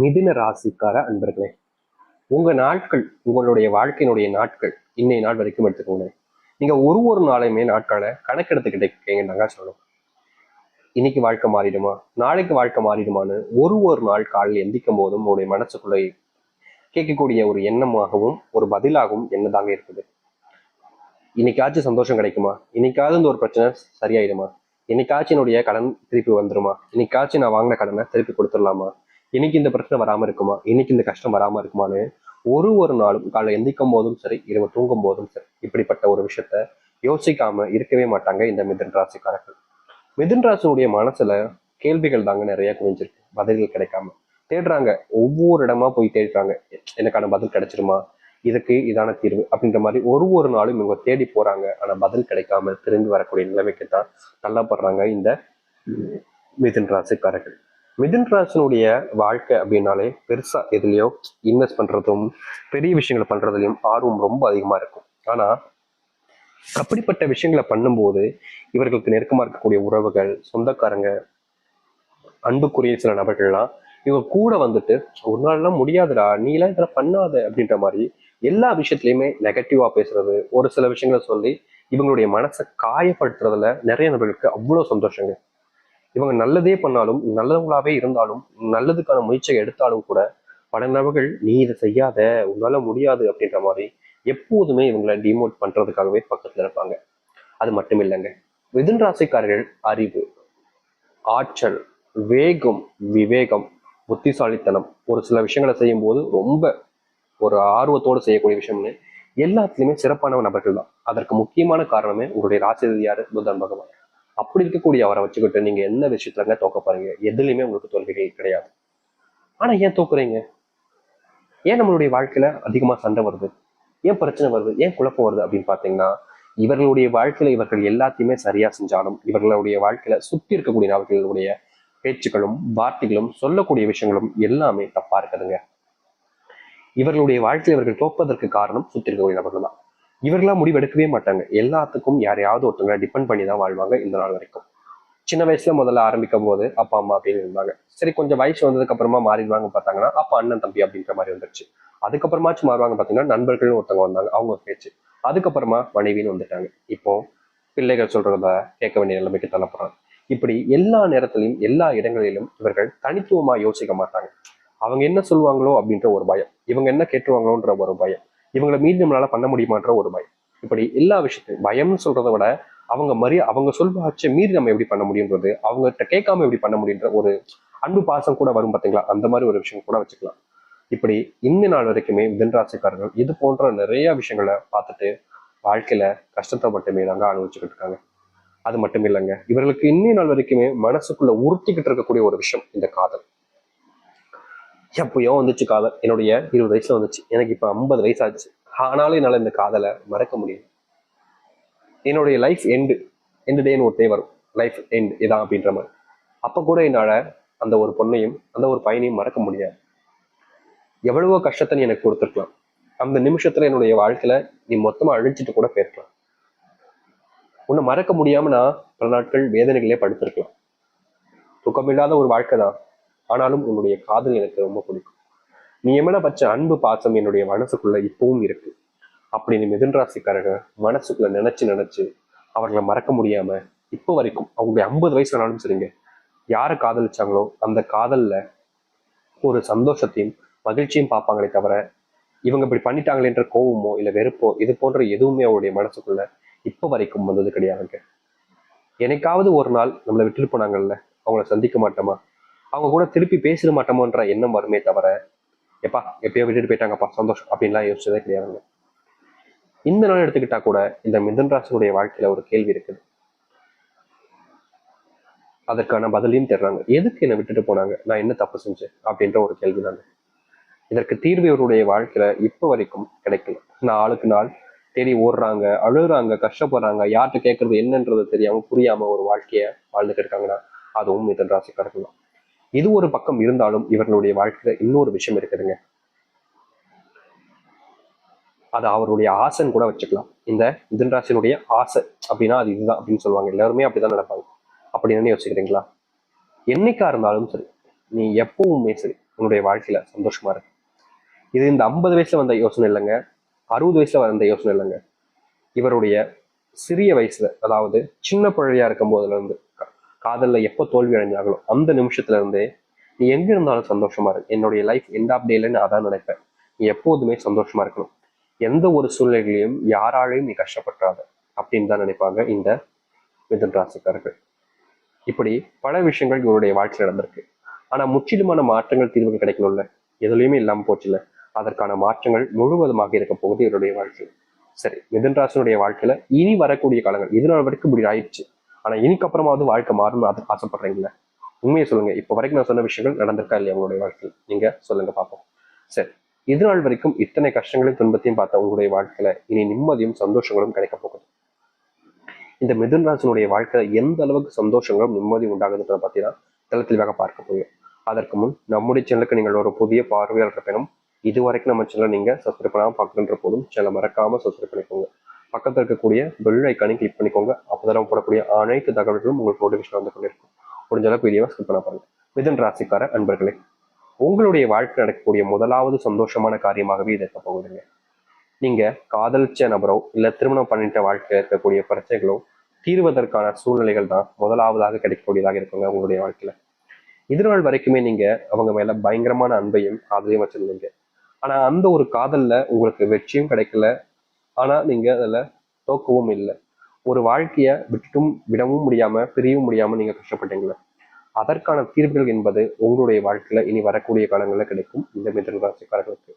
மிதுன ராசிக்கார அன்பர்களே உங்க நாட்கள் உங்களுடைய வாழ்க்கையினுடைய நாட்கள் இன்னைய நாள் வரைக்கும் எடுத்துக்கோங்க நீங்க ஒரு ஒரு நாளையுமே நாட்களை கணக்கெடுத்துக்கிட்டே இருக்கீங்கன்னாங்க சொல்லணும். இன்னைக்கு வாழ்க்கை மாறிடுமா? நாளைக்கு வாழ்க்கை மாறிடுமான்னு ஒரு ஒரு நாள் காலையில் எந்திக்கும் போதும் உங்களுடைய மனசுக்குள்ளே கேட்கக்கூடிய ஒரு எண்ணமாகவும் ஒரு பதிலாகவும் என்னதாங்க இருக்குது? இன்னைக்காச்சும் சந்தோஷம் கிடைக்குமா? இன்னைக்காவது இந்த ஒரு பிரச்சனை சரியாயிடுமா? இன்னைக்காச்சும் என்னுடைய கடன் திருப்பி வந்துருமா? இன்னைக்காச்சும் நான் வாங்கின கடனை திருப்பி கொடுத்துடலாமா? இன்னைக்கு இந்த பிரச்சனை வராம இருக்குமா? இன்னைக்கு இந்த கஷ்டம் வராம இருக்குமான்னு ஒரு ஒரு நாளும் காலை எந்திக்கும் போதும் சரி இரவு தூங்கும் போதும் சரி இப்படிப்பட்ட ஒரு விஷயத்த யோசிக்காம இருக்கவே மாட்டாங்க இந்த மிதன் ராசிக்காரர்கள். மிதன் ராசினுடைய மனசுல கேள்விகள் தாங்க நிறைய குவிஞ்சிருக்கு. பதில்கள் கிடைக்காம. தேடுறாங்க. ஒவ்வொரு இடமா போய் தேடுறாங்க. எனக்கான பதில் கிடைச்சிருமா? இதுக்கு இதான தீர்வு அப்படின்ற மாதிரி ஒரு ஒரு நாளும் இவங்க தேடி போறாங்க. ஆனா பதில் கிடைக்காம திரும்பி வரக்கூடிய நிலைமைக்கு தான் தள்ளப்படுறாங்க இந்த மிதுன் ராசிக்காரர்கள். மிதுன் ராசினுடைய வாழ்க்கை அப்படின்னாலே பெருசா எதுலையோ இன்வெஸ்ட் பண்றதும் பெரிய விஷயங்களை பண்றதுலயும் ஆர்வம் ரொம்ப அதிகமா இருக்கும். ஆனா அப்படிப்பட்ட விஷயங்களை பண்ணும்போது இவர்களுக்கு நெருக்கமா இருக்கக்கூடிய உறவுகள் சொந்தக்காரங்க அன்புக்குரிய சில நபர்கள்லாம் இவங்க கூட வந்துட்டு ஒரு நாள்லாம் முடியாதுடா நீலாம் இதெல்லாம் பண்ணாத அப்படின்ற மாதிரி எல்லா விஷயத்துலையுமே நெகட்டிவா பேசுறது ஒரு சில விஷயங்களை சொல்லி இவங்களுடைய மனசை காயப்படுத்துறதுல நிறைய நபர்களுக்கு அவ்வளோ சந்தோஷங்க. இவங்க நல்லதே பண்ணாலும் நல்லவங்களாவே இருந்தாலும் நல்லதுக்கான முயற்சியை எடுத்தாலும் கூட பல நபர்கள் நீ இதை செய்யாத உன்னால முடியாது அப்படின்ற மாதிரி எப்போதுமே இவங்களை டிமோட் பண்றதுக்காகவே பக்கத்துல இருப்பாங்க. அது மட்டும் இல்லைங்க. மிதுன் ராசிக்காரர்கள் அறிவு ஆற்றல் வேகம் விவேகம் புத்திசாலித்தனம் ஒரு சில விஷயங்களை செய்யும்போது ரொம்ப ஒரு ஆர்வத்தோடு செய்யக்கூடிய விஷயம்னு எல்லாத்துலயுமே சிறப்பான நபர்கள் தான். அதற்கு முக்கியமான காரணமே உங்களுடைய ராசி யாரு? புதன் பகவான். அப்படி இருக்கக்கூடிய அவரை வச்சுக்கிட்டு நீங்க என்ன விஷயத்துலங்க தோக்க போறீங்க? எதுலையுமே உங்களுக்கு தோல்விகள் கிடையாது. ஆனா ஏன் தோக்குறீங்க? ஏன் நம்மளுடைய வாழ்க்கையில அதிகமா சண்டை வருது? ஏன் பிரச்சனை வருது? ஏன் குழப்பம் வருது அப்படின்னு பாத்தீங்கன்னா இவர்களுடைய வாழ்க்கையில இவர்கள் எல்லாத்தையுமே சரியா செஞ்சாலும் இவர்களுடைய வாழ்க்கையில சுத்தி இருக்கக்கூடிய நபர்களுடைய பேச்சுக்களும் வார்த்தைகளும் சொல்லக்கூடிய விஷயங்களும் எல்லாமே தப்பா இருக்குதுங்க. இவர்களுடைய வாழ்க்கையில் இவர்கள் தோப்பதற்கு காரணம் சுத்தி இருக்கக்கூடிய நபர்கள் தான். இவர்களா முடிவு எடுக்கவே மாட்டாங்க. எல்லாத்துக்கும் யாரையாவது ஒருத்தவங்களை டிபெண்ட் பண்ணி தான் வாழ்வாங்க இந்த நாள் வரைக்கும். சின்ன வயசுல முதல்ல ஆரம்பிக்கும் போது அப்பா அம்மா அப்படின்னு இருந்தாங்க. சரி கொஞ்சம் வயசு வந்ததுக்கு அப்புறமா மாறிடுவாங்க பார்த்தாங்கன்னா அப்பா அண்ணன் தம்பி அப்படின்ற மாதிரி வந்துருச்சு. அதுக்கப்புறமாச்சும் மாறுவாங்க பார்த்தீங்கன்னா நண்பர்கள்னு ஒருத்தவங்க வந்தாங்க. அவங்க ஒரு பேச்சு. அதுக்கப்புறமா மனைவின்னு வந்துட்டாங்க. இப்போ பிள்ளைகள் சொல்றத கேட்க வேண்டிய நிலைமைக்கு தள்ளப்படுறாங்க. இப்படி எல்லா நேரத்திலையும் எல்லா இடங்களிலும் இவர்கள் தனித்துவமா யோசிக்க மாட்டாங்க. அவங்க என்ன சொல்லுவாங்களோ அப்படின்ற ஒரு பயம். இவங்க என்ன கேட்டுருவாங்களோன்ற ஒரு பயம். இவங்களை மீறி நம்மளால பண்ண முடியுமான்ற ஒரு பயம். இப்படி எல்லா விஷயத்தையும் பயம்னு சொல்றதை விட அவங்க மரிய அவங்க சொல்வாச்சை மீறி நம்ம எப்படி பண்ண முடியுன்றது அவங்ககிட்ட கேட்காம எப்படி பண்ண முடியுன்ற ஒரு அன்பு பாசம் கூட வரும் பார்த்தீங்களா அந்த மாதிரி ஒரு விஷயம் கூட வச்சுக்கலாம். இப்படி இந்த நாள் வரைக்குமே மிதன்ராசிக்காரர்கள் இது போன்ற நிறைய விஷயங்களை பார்த்துட்டு வாழ்க்கையில கஷ்டத்தை மட்டுமே தாங்க அனுபவிச்சுக்கிட்டு இருக்காங்க. அது மட்டும் இல்லைங்க. இவர்களுக்கு இன்னும் நாள் வரைக்குமே மனசுக்குள்ள உறுத்திக்கிட்டு இருக்கக்கூடிய ஒரு விஷயம் இந்த காதல். எப்பயோ வந்துச்சு காதல். என்னுடைய இருபது வயசுல வந்துச்சு. எனக்கு இப்ப ஐம்பது வயசு ஆச்சு ஆனாலும் என்னால் இந்த காதலை மறக்க முடியும் என்னுடைய லைஃப் எண்டு எண்டு டேன்னு ஒரு டே வரும். லைஃப் எண்ட் இதான் அப்படின்ற மாதிரி. அப்போ கூட என்னால் அந்த ஒரு பொண்ணையும் அந்த ஒரு பையனையும் மறக்க முடியாது. எவ்வளவோ கஷ்டத்தை நீ எனக்கு கொடுத்துருக்கலாம். அந்த நிமிஷத்துல என்னுடைய வாழ்க்கையில நீ மொத்தமா அழிச்சிட்டு கூட போயிருக்கலாம். உன்னை மறக்க முடியாம நான் பல நாட்கள் வேதனைகளே படுத்திருக்கலாம். துக்கமில்லாத ஒரு வாழ்க்கை தான். ஆனாலும் உன்னுடைய காதல் எனக்கு ரொம்ப பிடிக்கும். நீ எமன பச்ச அன்பு பாசம் என்னுடைய மனசுக்குள்ள இப்பவும் இருக்கு. அப்படின்னு மிதுன் ராசிக்காரங்க மனசுக்குள்ள நினைச்சு நினைச்சு அவர்களை மறக்க முடியாம இப்போ வரைக்கும் அவங்களுடைய ஐம்பது வயசு ஆனாலும் சரிங்க. யாரை காதலிச்சாங்களோ அந்த காதல்ல ஒரு சந்தோஷத்தையும் மகிழ்ச்சியும் பார்ப்பாங்களே தவிர இவங்க இப்படி பண்ணிட்டாங்களேன்ற கோவமோ இல்லை வெறுப்போ இது போன்ற எதுவுமே அவருடைய மனசுக்குள்ள இப்போ வரைக்கும் வந்தது கிடையாதுங்க. என்னைக்காவது ஒரு நாள் நம்மளை விட்டுட்டு போனாங்கல்ல அவங்கள சந்திக்க மாட்டோமா? அவங்க கூட திருப்பி பேசிட மாட்டோமோன்ற எண்ணம் வருமே தவிர எப்பா எப்பயோ விட்டுட்டு போயிட்டாங்கப்பா சந்தோஷம் அப்படின்லாம் யோசிச்சதே கிடையாதுங்க. இந்த நாள் எடுத்துக்கிட்டா கூட இந்த மிதன் ராசினுடைய வாழ்க்கையில ஒரு கேள்வி இருக்குது. அதற்கான பதிலையும் தர்றாங்க எதுக்கு என்னை விட்டுட்டு போனாங்க? நான் என்ன தப்பு செஞ்சேன்? அப்படின்ற ஒரு கேள்வி தாங்க. இதற்கு தீர்வு இவருடைய வாழ்க்கையில இப்போ வரைக்கும் கிடைக்கல. நாளுக்கு நாள் தேடி ஓடுறாங்க அழுகுறாங்க கஷ்டப்படுறாங்க யார்கிட்ட கேட்கறது என்னன்றது தெரியாம புரியாம ஒரு வாழ்க்கைய வாழ்ந்துட்டு இருக்காங்கன்னா அதுவும் மிதன் ராசிக்காரர்கள் தான். இது ஒரு பக்கம் இருந்தாலும் இவர்களுடைய வாழ்க்கையில இன்னொரு விஷயம் இருக்குதுங்க. அது அவருடைய ஆசைன்னு கூட வச்சுக்கலாம். இந்த மிதன்ராசினுடைய ஆசை அப்படின்னா அது இதுதான் அப்படின்னு சொல்லுவாங்க. எல்லாருமே அப்படிதான் நடப்பாங்க அப்படின்னு யோசிக்கிறீங்களா என்னைக்கா இருந்தாலும் சரி நீ எப்பவுமே சரி உன்னுடைய வாழ்க்கையில சந்தோஷமா இருக்கு இது இந்த ஐம்பது வயசுல வந்த யோசனை இல்லைங்க. அறுபது வயசுல வந்த யோசனை இல்லைங்க. இவருடைய சிறிய வயசுல அதாவது சின்ன பிள்ளையா இருக்கும் போதுல இருந்து காதல்ல எப்போ தோல்வி அடைஞ்சாங்களோ அந்த நிமிஷத்துல இருந்தே நீ எங்க இருந்தாலும் சந்தோஷமா இருக்கு என்னுடைய லைஃப் எண்ட் ஆஃப் டேலன்னு அதான் நினைப்பேன். நீ எப்போதுமே சந்தோஷமா இருக்கணும். எந்த ஒரு சூழ்நிலைகளையும் யாராலையும் நீ கஷ்டப்பட்டுறாத அப்படின்னு தான் நினைப்பாங்க இந்த மிதுன் ராசிக்காரர்கள். இப்படி பல விஷயங்கள் இவருடைய வாழ்க்கையில் நடந்திருக்கு. ஆனா முற்றிலுமான மாற்றங்கள் தீர்வுகள் கிடைக்கணும்ல? எதுலையுமே இல்லாம போச்சுல அதற்கான மாற்றங்கள் முழுவதுமாக இருக்க போகுது இவருடைய வாழ்க்கை. சரி மிதன் ராசினுடைய வாழ்க்கையில இனி வரக்கூடிய காலங்கள் இது நாள் வரைக்கும் இப்படி ஆயிடுச்சு. ஆனா இனிக்கு அப்புறமாவது வாழ்க்கை மாறும்னு அது ஆசைப்படுறீங்களா? உண்மையை சொல்லுங்க. இப்போ வரைக்கும் நான் சொன்ன விஷயங்கள் நடந்திருக்கா இல்லையா உங்களுடைய வாழ்க்கையில்? நீங்க சொல்லுங்க பார்ப்போம் சரி. இது நாள் வரைக்கும் இத்தனை கஷ்டங்களையும் துன்பத்தையும் பார்த்த உங்களுடைய வாழ்க்கையில இனி நிம்மதியும் சந்தோஷங்களும் கிடைக்க போகுது. இந்த மிதுன் ராசினுடைய வாழ்க்கையில எந்த அளவுக்கு சந்தோஷங்களும் நிம்மதியும் உண்டாகுதுன்றத பத்தி தான் தெள்ள பார்க்க போகும் அதற்கு முன் நம்முடைய சேனலுக்கு நீங்கள் ஒரு புதிய பார்வையாளர் இருப்பினும் இது வரைக்கும் நம்ம சேனலை நீங்க சப்ஸ்கிரைப் பண்ணாமல் பார்க்குன்ற போதும் சேனலை மறக்காம சப்ஸ்கிரைப் பண்ணிக்கோங்க. பக்கத்தில் இருக்கக்கூடிய பெல் ஐக்கானை கிளிக் பண்ணிக்கோங்க. அப்போ தான் போடக்கூடிய அனைத்து தகவல்களும் உங்களுக்கு நோட்டிஃபிகேஷன் வந்து கொண்டிருக்கும். முடிஞ்ச அளவுக்கு வீடியோவை ஸ்கிப் பண்ண பாருங்க. மிதுன் ராசிக்கார அன்பர்களே உங்களுடைய வாழ்க்கை நடக்கக்கூடிய முதலாவது சந்தோஷமான காரியமாகவே இது இருக்க போகுதுங்க. நீங்க காதலிச்ச நபரோ இல்லை திருமணம் பண்ணிட்ட வாழ்க்கையில் இருக்கக்கூடிய பிரச்சனைகளோ தீர்வதற்கான சூழ்நிலைகள் தான் முதலாவதாக கிடைக்கக்கூடியதாக இருக்குங்க உங்களுடைய வாழ்க்கையில. எதிர்நாள் வரைக்குமே நீங்க அவங்க மேல பயங்கரமான அன்பையும் காதலையும் வச்சிருந்தீங்க. ஆனா அந்த ஒரு காதல்ல உங்களுக்கு வெற்றியும் கிடைக்கல ஆனா நீங்க அதுல தோக்கவும் இல்லை. ஒரு வாழ்க்கையை விட்டுட்டும் விடவும் முடியாம பிரியவும் முடியாம நீங்க கஷ்டப்பட்டீங்களே. அதற்கான தீர்வுகள் என்பது உங்களுடைய வாழ்க்கையில இனி வரக்கூடிய காலங்களில் கிடைக்கும். இந்த மிதுன் ராசிக்காரர்களுக்கு.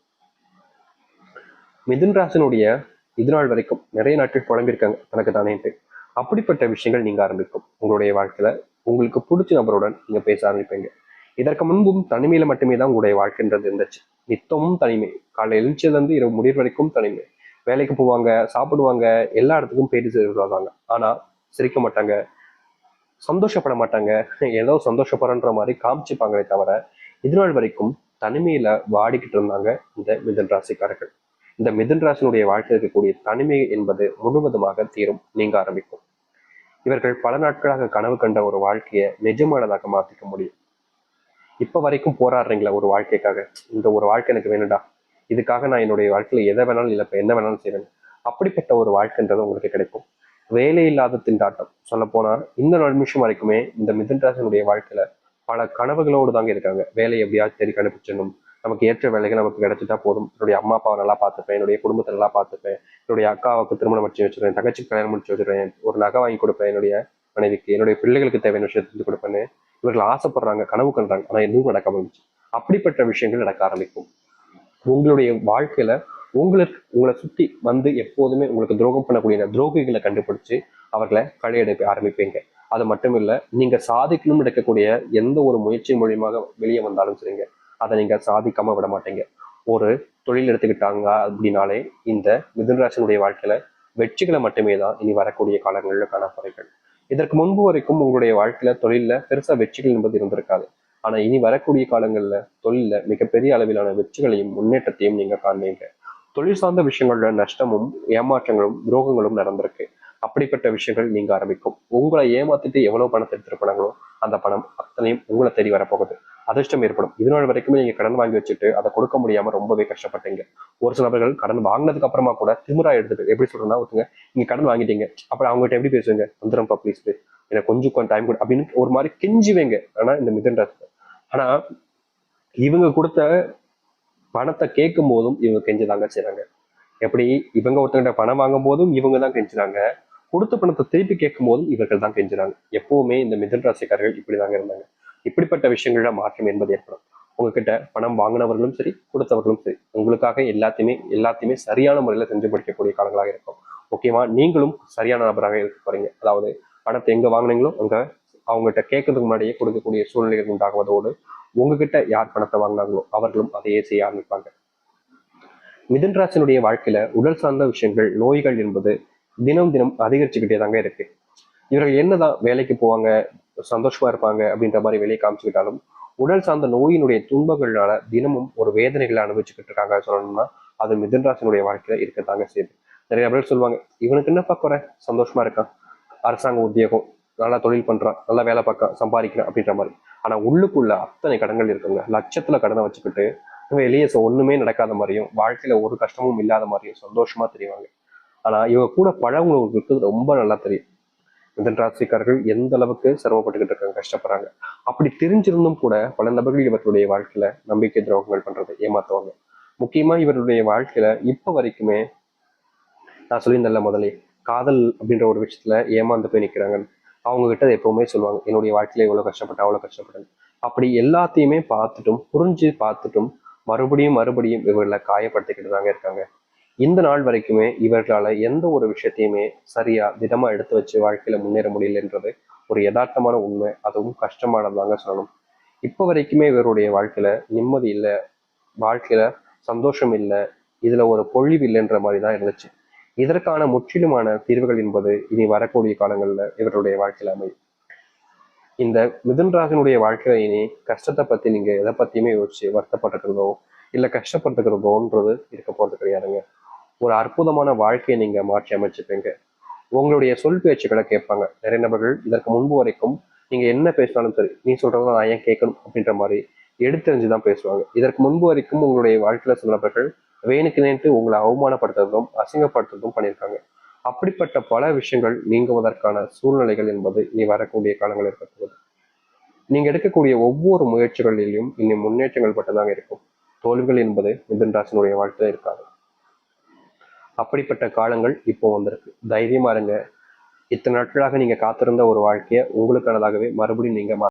மிதுன் ராசினுடைய இதுநாள் வரைக்கும் நிறைய நாட்கள் குழம்பிருக்காங்க தனக்கு தானேன்ட்டு. அப்படிப்பட்ட விஷயங்கள் நீங்க ஆரம்பிக்கும். உங்களுடைய வாழ்க்கையில உங்களுக்கு பிடிச்ச நபருடன் நீங்க பேச ஆரம்பிப்பீங்க. இதற்கு முன்பும் தனிமையில மட்டுமே தான் உங்களுடைய வாழ்க்கைன்றது இருந்துச்சு. நித்தமும் தனிமை. காலை எழுச்சியிலேருந்து இருந்து இரவு முடிவு வரைக்கும் தனிமை. வேலைக்கு போவாங்க சாப்பிடுவாங்க எல்லா இடத்துக்கும் போயிட்டு சேர்வாங்க வருவாங்க. ஆனா சிரிக்க மாட்டாங்க சந்தோஷப்பட மாட்டாங்க. ஏதோ சந்தோஷப்படுறன்ற மாதிரி காமிச்சுப்பாங்களே தவிர இதுநாள் வரைக்கும் தனிமையில வாடிக்கிட்டு இருந்தாங்க இந்த மிதன் ராசிக்காரர்கள். இந்த மிதன் ராசினுடைய வாழ்க்கையில் இருக்கக்கூடிய தனிமை என்பது முழுவதுமாக தீரும் நீங்க ஆரம்பிக்கும். இவர்கள் பல நாட்களாக கனவு கண்ட ஒரு வாழ்க்கையை நிஜமானதாக மாத்திக்க முடியும். இப்ப வரைக்கும் போராடுறீங்களா ஒரு வாழ்க்கைக்காக? இந்த ஒரு வாழ்க்கை எனக்கு வேணும்டா. இதுக்காக நான் என்னுடைய வாழ்க்கையில எதை வேணாலும் இழப்பேன் என்ன வேணாலும் செய்வேன். அப்படிப்பட்ட ஒரு வாழ்க்கைன்றது உங்களுக்கு கிடைக்கும். வேலை இல்லாத திண்டாட்டம். சொல்ல போனால் இந்த நிமிஷம் வரைக்குமே இந்த மிதுன் வாழ்க்கையில பல கனவுகளோடு தாங்க இருக்காங்க. வேலையை எப்படியாச்சும் தேடி கண்டுபிடிச்சிடணும். நமக்கு ஏற்ற வேலைகள் நமக்கு கிடைச்சிட்டா போதும். என்னுடைய அம்மா அப்பாவை நல்லா பார்த்துப்பேன். என்னுடைய குடும்பத்தை நல்லா பார்த்துப்பேன். என்னுடைய அக்காவுக்கு திருமணம் முடிச்சு வச்சிருக்கேன் தங்கச்சிக்கு கல்யாணம் முடிச்சு வச்சிருவேன் ஒரு நகை வாங்கி கொடுப்பேன் என்னுடைய மனைவிக்கு. என்னுடைய பிள்ளைகளுக்கு தேவையான விஷயத்தை செஞ்சு கொடுப்பேன்னு இவர்கள் ஆசைப்படுறாங்க கனவு கண்டாங்க. ஆனா எதுவும் நடக்க ஆரம்பிச்சு அப்படிப்பட்ட விஷயங்கள் நடக்க ஆரம்பிக்கும். உங்களுடைய வாழ்க்கையில உங்களுக்கு உங்களை சுத்தி வந்து எப்போதுமே உங்களுக்கு துரோகம் பண்ணக்கூடிய துரோகிகளை கண்டுபிடிச்சு அவர்களை களையெடுக்க ஆரம்பிப்பீங்க. அது மட்டும் இல்ல நீங்க சாதிக்கணும்னு எடுக்கக்கூடிய எந்த ஒரு முயற்சி மூலியமாக வெளியே வந்தாலும் சரிங்க அதை நீங்க சாதிக்காம விட மாட்டீங்க. ஒரு தொழில் எடுத்துக்கிட்டாங்க அப்படின்னாலே இந்த மிதுனராசனுடைய வாழ்க்கையில வெற்றிகளை மட்டுமே தான் இனி வரக்கூடிய காலங்களில் காணப்படுறீர்கள் இதற்கு முன்பு வரைக்கும் உங்களுடைய வாழ்க்கையில தொழில்ல பெருசா வெற்றிகள் என்பது இருந்திருக்காது. ஆனா இனி வரக்கூடிய காலங்கள்ல தொழிலில் மிகப்பெரிய அளவிலான வெற்றிகளையும் முன்னேற்றத்தையும் நீங்க காண்பீங்க. தொழில் சார்ந்த விஷயங்களோட நஷ்டமும் ஏமாற்றங்களும் துரோகங்களும் நடந்திருக்கு. அப்படிப்பட்ட விஷயங்கள் நீங்க ஆரம்பிக்கும். உங்களை ஏமாத்திட்டு எவ்வளவு பணத்தை எடுத்துட்டு போனாங்களோ அந்த பணம் அத்தனையும் உங்களை தேடி வரப்போகுது. அதிர்ஷ்டம் ஏற்படும். இதனால் வரைக்குமே நீங்க கடன் வாங்கி வச்சுட்டு அதை கொடுக்க முடியாம ரொம்பவே கஷ்டப்பட்டீங்க. ஒரு சில நபர்கள் கடன் வாங்கினதுக்கு அப்புறமா கூட திமுறா எடுத்துட்டு எப்படி சொல்றேன்னா ஒருத்தங்க நீங்க கடன் வாங்கிட்டீங்க. அப்புறம் அவங்ககிட்ட எப்படி பேசுவீங்க? வந்துடும்ப்பா ப்ளீஸ் எனக்கு கொஞ்சம் கொஞ்சம் டைம் கூட. அப்படின்னு ஒரு மாதிரி கெஞ்சுவேங்க. ஆனா இந்த மிதன் ஆனா இவங்க கொடுத்த பணத்தை கேட்கும் போதும் இவங்க கெஞ்சுதாங்க செய்றாங்க. எப்படி? இவங்க ஒருத்தங்கிட்ட பணம் வாங்கும் போதும் இவங்க தான் கெஞ்சுறாங்க. கொடுத்த பணத்தை திருப்பி கேட்கும் போதும் இவர்கள் தான் கெஞ்சுறாங்க. எப்பவுமே இந்த மிதன் ராசிக்காரர்கள் இப்படிதாங்க இருந்தாங்க. இப்படிப்பட்ட விஷயங்கள்ல மாற்றம் என்பது ஏற்படும். உங்ககிட்ட பணம் வாங்கினவர்களும் சரி கொடுத்தவர்களும் சரி உங்களுக்காக எல்லாத்தையுமே எல்லாத்தையுமே சரியான முறையில செஞ்சு முடிக்கக்கூடிய காலங்களாக இருக்கும். முக்கியமா நீங்களும் சரியான நபராக இருக்க போறீங்க. அதாவது பணத்தை எங்க வாங்கினீங்களோ அங்க அவங்ககிட்ட கேட்கறதுக்கு முன்னாடியே கொடுக்கக்கூடிய சூழ்நிலைகள் உண்டாகுவதோடு உங்ககிட்ட யார் பணத்தை வாங்கினாங்களோ அவர்களும் அதையே செய்ய ஆரம்பிப்பாங்க. மிதுன் ராசினுடைய வாழ்க்கையில உடல் சார்ந்த விஷயங்கள் நோய்கள் என்பது தினம் தினம் அதிகரிச்சுக்கிட்டே தாங்க இருக்கு. இவர்கள் என்னதான் வேலைக்கு போவாங்க சந்தோஷமா இருப்பாங்க அப்படின்ற மாதிரி வெளியே காமிச்சுக்கிட்டாலும் உடல் சார்ந்த நோயினுடைய துன்பங்கள்னால தினமும் ஒரு வேதனைகளை அனுபவிச்சுக்கிட்டு இருக்காங்க சொல்லணும்னா அது மிதுன் ராசினுடைய வாழ்க்கையில இருக்கத்தாங்க செய்யுது. நிறைய பேர் சொல்லுவாங்க இவனுக்கு என்னப்பா குறை? சந்தோஷமா இருக்கான். அரசாங்க உத்தியோகம் நல்லா தொழில் பண்றான் நல்லா வேலை பார்க்க சம்பாதிக்கிறான் அப்படின்ற மாதிரி. ஆனா உள்ளுக்குள்ள அத்தனை கடன்கள் இருக்குங்க. லட்சத்துல கடனை வச்சுக்கிட்டு வெளியே ஒண்ணுமே நடக்காத மாதிரியும் வாழ்க்கையில ஒரு கஷ்டமும் இல்லாத மாதிரியும் சந்தோஷமா தெரிவாங்க. ஆனா இவங்க கூட பழகுனவங்களுக்கு ரொம்ப நல்லா தெரியும். மிதன் ராசிக்காரர்கள் எந்த அளவுக்கு சிரமப்பட்டுக்கிட்டு இருக்காங்க கஷ்டப்படுறாங்க. அப்படி தெரிஞ்சிருந்தும் கூட பல நபர்கள் இவர்களுடைய வாழ்க்கையில நம்பிக்கை துரோகங்கள் பண்றது ஏமாத்துவாங்க. முக்கியமா இவருடைய வாழ்க்கையில இப்ப வரைக்குமே நான் சொல்லியிருந்தேன்ல முதலே காதல் அப்படின்ற ஒரு விஷயத்துல ஏமாந்து போய் நிக்கிறாங்க அவங்க கிட்ட எப்பவுமே சொல்லுவாங்க என்னுடைய வாழ்க்கையில் எவ்வளோ கஷ்டப்பட்டேன் அவ்வளோ கஷ்டப்பட்டேன் அப்படி எல்லாத்தையுமே பார்த்துட்டும் புரிஞ்சு பார்த்துட்டும் மறுபடியும் மறுபடியும் இவர்களை காயப்படுத்திக்கிட்டு தாங்க இருக்காங்க. இந்த நாள் வரைக்குமே இவர்களால எந்த ஒரு விஷயத்தையுமே சரியா திடமாக எடுத்து வச்சு வாழ்க்கையில் முன்னேற முடியலன்றது ஒரு யதார்த்தமான உண்மை அதுவும் கஷ்டமானதாங்க சொல்லணும். இப்போ வரைக்குமே இவருடைய வாழ்க்கையில் நிம்மதி இல்லை வாழ்க்கையில் சந்தோஷம் இல்லை இதில் ஒரு பொழிவு இல்லைன்ற மாதிரி தான் இருந்துச்சு. இதற்கான முற்றிலுமான தீர்வுகள் என்பது இனி வரக்கூடிய காலங்களில் இவருடைய வாழ்க்கையில் அமையும். இந்த மிதுன் ராகனுடைய வாழ்க்கையில இனி கஷ்டத்தை பத்தி நீங்க எதை பத்தியுமே யோசிச்சு வருத்தப்பட்டுக்கிறதோ இல்ல கஷ்டப்பட்டுக்கிறதோன்றது இருக்க போறது கிடையாதுங்க. ஒரு அற்புதமான வாழ்க்கையை நீங்க மாற்றி அமைச்சுப்பீங்க. உங்களுடைய சொல் பேச்சுக்களை கேட்பாங்க. நிறைய நபர்கள் இதற்கு முன்பு வரைக்கும் நீங்க என்ன பேசினாலும் சரி நீ சொல்றதை நான் ஏன் கேட்கணும் அப்படின்ற மாதிரி எடுத்தறிஞ்சு தான் பேசுவாங்க. இதற்கு முன்பு வரைக்கும் உங்களுடைய வாழ்க்கையில சில நபர்கள் வேணுக்கு நேற்று உங்களை அவமானப்படுத்துறதும் அசிங்கப்படுத்துறதும் பண்ணியிருக்காங்க. அப்படிப்பட்ட பல விஷயங்கள் நீங்குவதற்கான சூழ்நிலைகள் என்பது இனி வரக்கூடிய காலங்கள் இருக்கக்கூடாது நீங்கள் நீங்க எடுக்கக்கூடிய ஒவ்வொரு முயற்சிகளிலும் இனி முன்னேற்றங்கள் மட்டும்தாங்க இருக்கும். தோல்விகள் என்பது மிதுன் ராசினுடைய வாழ்க்கையில இருக்காது. அப்படிப்பட்ட காலங்கள் இப்போ வந்திருக்கு. தைரியமா இருங்க. இத்தனை நாட்களாக நீங்க காத்திருந்த ஒரு வாழ்க்கையை உங்களுக்கானதாகவே மறுபடியும் நீங்க மா-